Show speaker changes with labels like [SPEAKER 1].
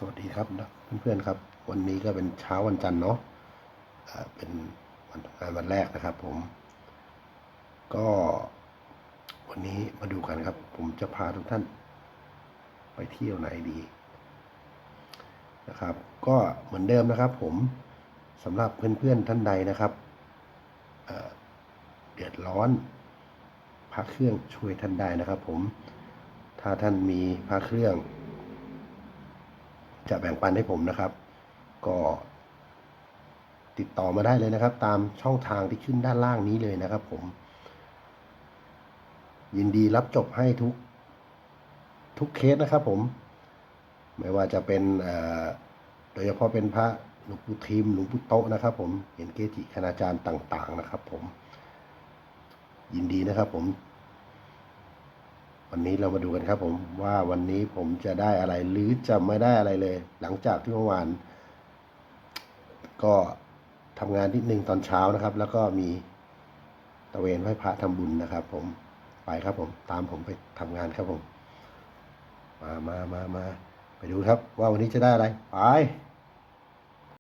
[SPEAKER 1] สวัสดีครับเพื่อนๆครับ วันนี้ก็เป็นเช้าวันจันทร์เนาะเป็นวันทำงานวันแรกนะครับ ผม ก็วันนี้มาดูกันครับ ผมจะพาทุกท่าน ไปเที่ยวไหนดีนะครับ ก็เหมือนเดิมนะครับ ผมสำหรับเพื่อนๆท่านใดนะครับเเดือดร้อนพระเครื่องช่วยท่านได้นะครับ ผมถ้าท่านมีพระเครื่อง จะแบ่งปันให้ผมนะครับ ก็ ติดต่อมาได้เลยนะครับ ตามช่องทางที่ขึ้นด้านล่างนี้เลยนะครับ ผม ยินดีรับจบให้ทุก ทุกเคสนะครับ ผม ไม่ว่าจะเป็นโดยเฉพาะเป็นพระหลวงปู่ทิมหลวงปู่โตนะครับ ผมเห็นเกจิคณาจารย์ต่าง ๆ นะครับ ผม ยินดีนะครับ ผม วันนี้เรามาดูกันครับผมว่าวันนี้ผมจะได้อะไรหรือจะไม่ได้อะไรเลย หลังจากที่เมื่อวาน ก็ทำงานนิดนึงตอนเช้านะครับ แล้วก็มีตะเวนไหว้พระทำบุญนะครับ ผมไปครับผมตามผมไปทำงานครับผม มามามามาไปดูครับ ว่าวันนี้จะได้อะไรไป